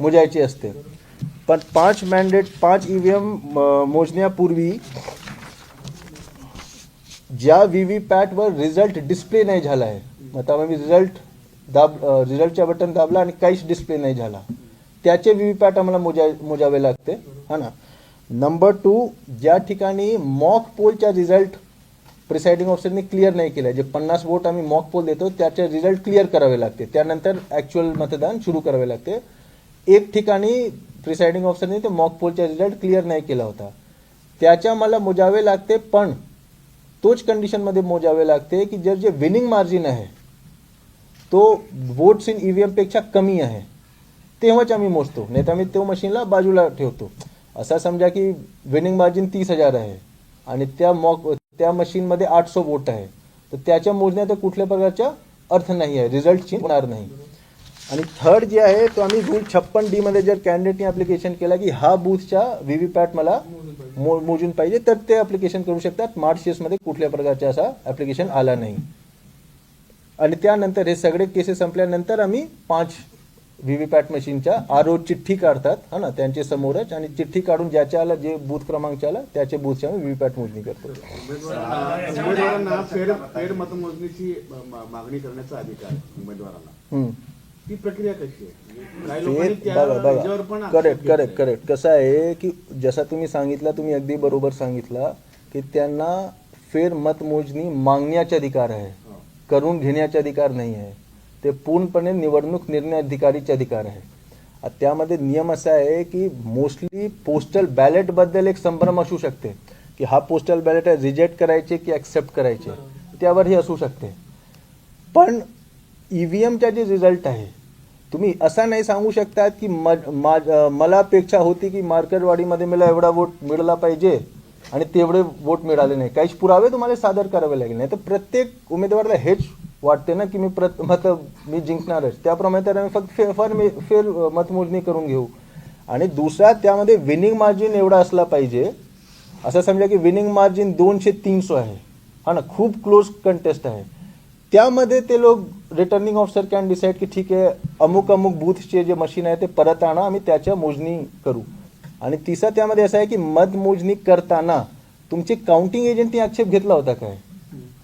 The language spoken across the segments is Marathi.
मोजायचे असते. पण पाच मॅन्डेट पाच ई व्ही एम मोजण्यापूर्वी ज्या व्ही व्ही पॅटवर रिझल्ट डिस्प्ले नाही झाला आहे आता मी रिझल्ट दाब रिझल्टच्या बटन दाबला आणि काहीच डिस्प्ले नाही झाला. त्याचे व्ही व्ही पॅट आम्हाला मोजा मोजावे लागते. हा ना? नंबर टू ज्या ठिकाणी मॉक पोलच्या रिझल्ट प्रिसाइडिंग ऑफिसरने क्लिअर नाही केलं जे पन्नास वोट आम्ही मॉक पोल देतो त्याचे रिझल्ट क्लिअर करावे लागते. त्यानंतर ॲक्च्युअल मतदान सुरू करावे लागते. एक ठिकाणी प्रिसाइडिंग ऑफिसरने ते मॉक पोलचा रिझल्ट क्लिअर नाही केला होता. त्याच्या मला मोजावे लागते पण तोच कंडिशनमध्ये मोजावे लागते की जर जे विनिंग मार्जिन आहे तो वोट्स इन ई व्ही एमपेक्षा कमी आहे तेव्हाच आम्ही मोजतो. नाही तर आम्ही तो मशीनला बाजूला ठेवतो. असा समजा की विनिंग मार्जिन तीस हजार आहे आणि त्या मॉक त्या मशीनमध्ये आठशे वोट आहे. तर त्याच्या मोजण्यात कुठल्या प्रकारचा अर्थ नाही आहे. रिझल्ट होणार नाही. आणि थर्ड जे आहे तो आम्ही रूल छप्पन डी मध्ये जर कॅन्डिडेटने ऍप्लिकेशन केला की हा बूथचा व्हीव्हीपॅट मला मो- मोजून पाहिजे तर ते ऍप्लिकेशन करू शकतात. मार्च मध्ये कुठल्या प्रकारचा असा ऍप्लिकेशन आला नाही. आणि त्यानंतर हे सगळे केसेस संपल्यानंतर आम्ही पाच व्हीव्हीपॅट मशीनच्या आर ओ चिठ्ठी काढतात हा ना त्यांच्या समोरच. आणि चिठ्ठी काढून ज्याच्या आला जे बूथ क्रमांक आला त्याच्या बूथच्या आम्ही व्हीव्हीपॅट मोजणी करतो. उमेदवार- उमेदवारांना फेर फेर मतमोजणीची मा- मागणी करण्याचा अधिकार उमेदवारांना. ती प्रक्रिया कशी आहे? काही ते लोकांनी त्या बघा ह्याच्यावर पण बघा आक्षेप करेक्ट घेतलाय. करेक्ट करेक्ट कसं आहे की जसा तुम्ही सांगितलं तुम्ही अगदी बरोबर सांगितलं की त्यांना फेर मतमोजणी मागण्याचा अधिकार आहे. हो. करून घेण्याचा अधिकार नाही आहे. ते पूर्णपणे निवडणूक निर्णय अधिकारीचे अधिकार आहे. त्यामध्ये नियम असा आहे की मोस्टली पोस्टल बॅलेटबद्दल एक संभ्रम असू शकते. की हा पोस्टल बॅलेट आहे रिजेक्ट करायचे की ऍक्सेप्ट करायचे. त्यावर हे असू शकते. पण ईव्हीएमचा जे रिझल्ट आहे तुम्ही असा नाही सांगू शकतात की म- मा- मला अपेक्षा होती की मार्केटवाडीमध्ये मला एवढा वोट मिळाला पाहिजे आणि तेवढे वोट मिळाले नाही. काहीच पुरावे तुम्हाला सादर करावे लागले नाही तर प्रत्येक उमेदवाराला हेच वाटते ना की मी प्रत मतलब मी जिंकणारच. त्याप्रमाणे तर आम्ही फक्त फेरफार मी फेर मतमोजणी करून घेऊ. आणि दुसरा त्यामध्ये विनिंग मार्जिन एवढा असला पाहिजे असं समजा की विनिंग मार्जिन दोनशे तीनशे आहे. हा ना खूप क्लोज कंटेस्ट आहे. त्यामध्ये ते लोक रिटर्निंग ऑफिसर कॅन डिसाईड की ठीक आहे अमुक अमुक बूथचे जे मशीन आहे ते परत आणा आम्ही त्याच्या मोजणी करू. आणि तिसरा त्यामध्ये असं आहे की मतमोजणी करताना तुमचे काउंटिंग एजंटनी आक्षेप घेतला होता काय?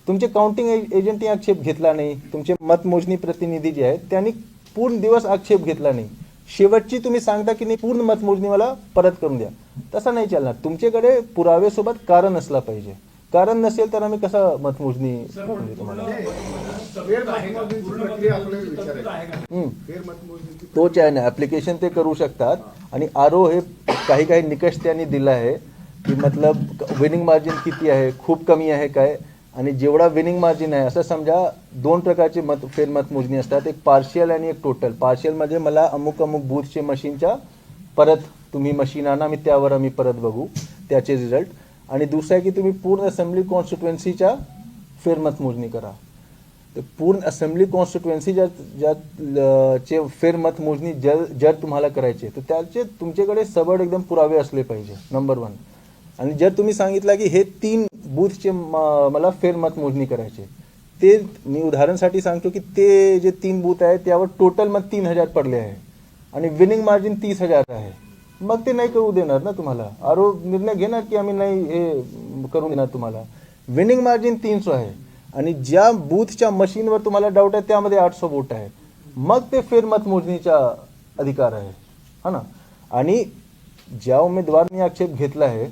तुमचे काउंटिंग एजंटनी आक्षेप घेतला नाही. तुमचे मतमोजणी प्रतिनिधी जे आहेत त्यांनी पूर्ण दिवस आक्षेप घेतला नाही. शेवटची तुम्ही सांगता की नाही पूर्ण मतमोजणी मला परत करून द्या. तसं नाही चालणार. तुमच्याकडे पुरावेसोबत कारण असला पाहिजे. कारण नसेल तर आम्ही कसं मतमोजणी करून देऊ तुम्हाला? फेर मतमोजणीची प्रक्रिया आपल्याला विचारायची. हम्म. फेर मतमोजणीची तोच आहे ना ऍप्लिकेशन ते करू शकतात. आणि आर ओ हे काही काही निकष त्यांनी दिला आहे की मतलब विनिंग मार्जिन किती आहे खूप कमी आहे काय? आणि जेवढा विनिंग मार्जिन आहे असं समजा दोन प्रकारचे मत फेर मतमोजणी असतात. एक पार्शियल आणि एक टोटल पार्शियलमध्ये मला अमुक अमुक बूथचे मशीनच्या परत तुम्ही मशीन आणा मी त्यावर आम्ही परत बघू त्याचे रिझल्ट आणि दुसरं आहे की तुम्ही पूर्ण असेंब्ली कॉन्स्टिट्युएन्सीच्या फेरमतमोजणी करा. तर पूर्ण असेंब्ली कॉन्स्टिट्युएन्सी ज्या ज्या ल- चे फेरमतमोजणी जर जर तुम्हाला करायचे तर त्याचे तुमच्याकडे सबड एकदम पुरावे असले पाहिजे नंबर वन आणि जर तुम्ही सांगितलं की हे तीन बूथचे म- मला फेरमतमोजणी करायचे ते मी उदाहरणसाठी सांगतो की ते जे तीन बूथ आहे त्यावर टोटल मत तीन हजार पडले आहे. आणि विनिंग मार्जिन तीस हजार आहे. मग ते नाही करू देणार ना तुम्हाला. आरो निर्णय घेणार की आम्ही नाही हे करून देणार तुम्हाला. विनिंग मार्जिन तीनशे आहे. आणि ज्या बूथच्या मशीनवर तुम्हाला डाऊट आहे त्यामध्ये आठशे वोट आहे मग ते फेर मतमोजणीचा अधिकार आहे हा ना? आणि ज्या उमेदवारांनी आक्षेप घेतला आहे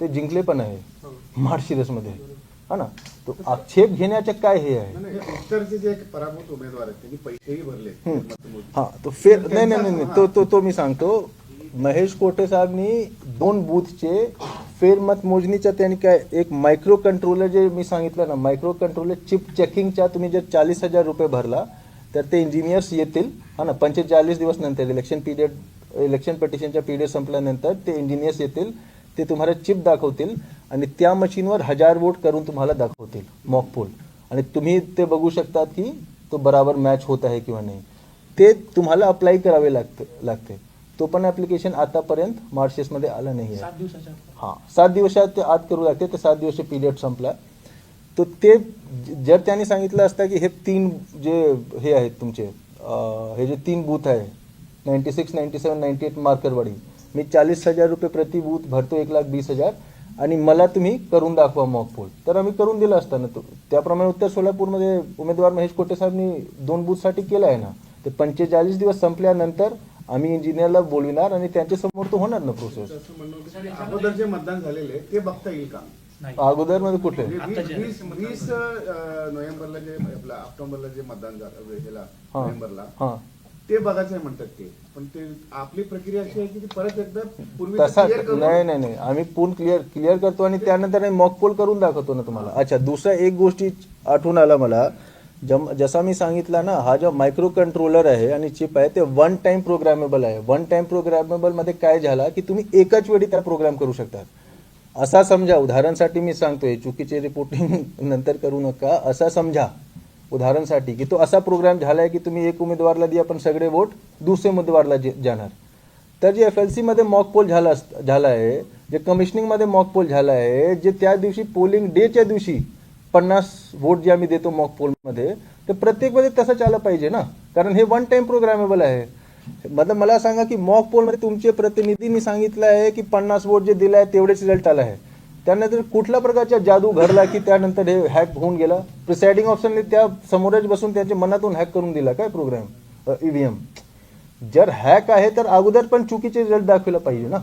ते जिंकले पण आहे. मार्शिरसमध्ये हा ना? तो आक्षेप घेण्याचे काय हे आहे? जे पराभूत उमेदवार आहेत त्यांनी पैसेही भरले. हा तो फेर नाही नाही नाही तो तो मी सांगतो. महेश कोठे साहेबनी दोन बूथचे फेर मतमोजणीच्या त्यांनी काय एक मायक्रो कंट्रोलर जे मी सांगितलं ना मायक्रो कंट्रोलर चिप चेकिंगच्या तुम्ही जर चाळीस हजार रुपये भरला तर ते इंजिनियर्स येतील. हा ना पंचेचाळीस दिवस नंतर इलेक्शन पिरियड इलेक्शन पिटिशनच्या पिरियड संपल्यानंतर ते इंजिनियर्स येतील ते तुम्हाला चिप दाखवतील आणि त्या मशीनवर हजार वोट करून तुम्हाला दाखवतील मॉक पोल आणि तुम्ही ते बघू शकतात की तो बराबर मॅच होत आहे किंवा नाही. ते तुम्हाला अप्लाय करावे लागते लागते. तो पण ऍप्लिकेशन आतापर्यंत मार्चेसमध्ये आला नाही आहे. हां सात दिवसात ते आत करू लागते तर सात दिवस पिरियड संपला. तर ते जर त्यांनी सांगितलं असतं की हे तीन जे हे आहेत तुमचे हे जे तीन बूथ आहे ninety six ninety seven ninety eight Markadwadi मी चाळीस हजार रुपये प्रति बूथ भरतो एक लाख वीस हजार आणि मला तुम्ही करून दाखवा मॉक पोल तर आम्ही करून दिलं असताना तो त्याप्रमाणे उत्तर सोलापूरमध्ये उमेदवार महेश कोटे साहेबनी दोन बूथसाठी केलं आहे ना. ते पंचेचाळीस दिवस संपल्यानंतर आम्ही इंजिनियरला बोलविणार आणि त्यांच्यासमोर तो होणार ना प्रोसेस अगोदर जे मतदान झालेले ते बघता येईल का? नाही. अगोदरमध्ये कुठले? म्हणजे वीस नोव्हेंबरला जे आपलं ऑक्टोबरला जे मतदान झालं ह्याला नोव्हेंबरला हा. ते बघायचं आहे म्हणतात ते. पण ते आपली प्रक्रिया अशी आहे की ती परत एकदा पूर्वी तसा नाही नाही नाही. आम्ही पूर्ण क्लिअर क्लिअर करतो आणि त्यानंतर मॉक पोल करून दाखवतो ना तुम्हाला. अच्छा दुसरा एक गोष्टी आठवून आला मला. जम जसा मी सांगितला ना हा जो मायक्रो कंट्रोलर आहे आणि चिप आहे ते वन टाइम प्रोग्रामेबल आहे. वन टाइम प्रोग्रामेबलमध्ये काय झाला की तुम्ही एकाच वेळी त्या प्रोग्राम करू शकता. असा समजा उदाहरणसाठी मी सांगतोय चुकीचे रिपोर्टिंग नंतर करू नका. असा समजा उदाहरणसाठी की तो असा प्रोग्राम झालाय की तुम्ही एक उमेदवारला दिया पण सगळे वोट दुसऱ्या उमेदवारला जे- जाणार. तर जे एफ एल सीमध्ये मॉक पोल झाला झाला आहे जे कमिशनिंगमध्ये मॉक पोल झाला आहे जे त्या दिवशी पोलिंग डेच्या दिवशी पन्नास वोट जे आम्ही देतो मॉक पोलमध्ये ते प्रत्येकमध्ये तसंच आलं पाहिजे ना? कारण हे वन टाइम प्रोग्रामेबल आहे. मतलब मला सांगा की मॉक पोलमध्ये तुमचे प्रतिनिधींनी सांगितलं आहे की पन्नास वोट जे दिलं आहे तेवढेच रिझल्ट आला आहे. त्यानंतर कुठल्या प्रकारच्या जादू घडला की त्यानंतर हे हॅक होऊन गेला? प्रिसाइडिंग ऑप्शनने त्या समोरच बसून त्यांच्या मनातून हॅक करून दिला. काय प्रोग्राम ईव्हीएम जर हॅक आहे तर अगोदर पण चुकीचे रिझल्ट दाखवला पाहिजे ना?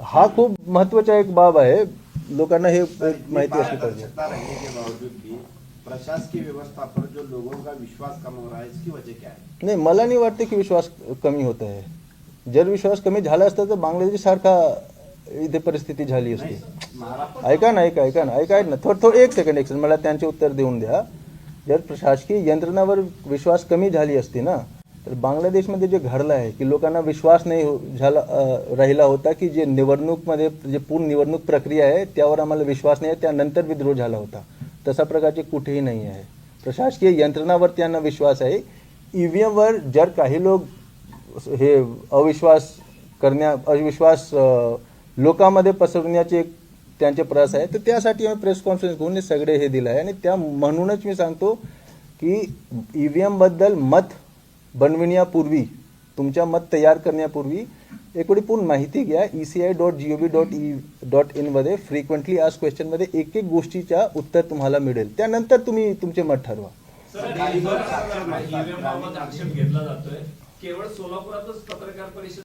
हा खूप महत्त्वाचा एक बाब आहे. लोकांना हे माहिती असली पाहिजे. पारदर्शिता रहने के बावजूद भी प्रशासकीय व्यवस्था पर जो लोगों का विश्वास कम हो रहा है इसकी वजह क्या है नाही मला नाही वाटते की विश्वास कमी होत आहे. जर विश्वास कमी झाला असता तर बांगलादेश सारखा इथे परिस्थिती झाली असती. ऐका ना ऐका ऐका ना ऐका ना. थोडं थोडं एक सेकंड एक सेकंड मला त्यांचे उत्तर देऊन द्या. जर प्रशासकीय यंत्रणावर विश्वास कमी झाली असती ना तर बांगलादेशमध्ये जे घडलं आहे की लोकांना विश्वास नाही हो-, झाला राहिला होता की जे निवडणूकमध्ये जे पूर्ण निवडणूक प्रक्रिया आहे त्यावर आम्हाला विश्वास नाही आहे त्यानंतर विद्रोह झाला होता. तसा प्रकारचे कुठेही नाही आहे. प्रशासकीय यंत्रणावर त्यांना विश्वास आहे. ईव्हीएमवर जर काही लोक हे अविश्वास करण्या अविश्वास लोकांमध्ये पसरवण्याचे त्यांचे प्रयास आहे तर त्यासाठी आम्ही प्रेस कॉन्फरन्स घेऊन हे सगळे हे दिलं आहे. आणि त्या म्हणूनच मी सांगतो की ई व्ही एमबद्दल मत बनविण्यापूर्वी तुमच्या मत तयार करण्यापूर्वी एक वेळी पूर्ण माहिती घ्या E C I dot G O V dot E dot इनमध्ये frequently आज क्वेश्चनमध्ये एक एक गोष्टीच्या उत्तर तुम्हाला मिळेल त्यानंतर तुम्ही तुमचे मत ठरवा केवळ सोलापुरातच पत्रकार परिषद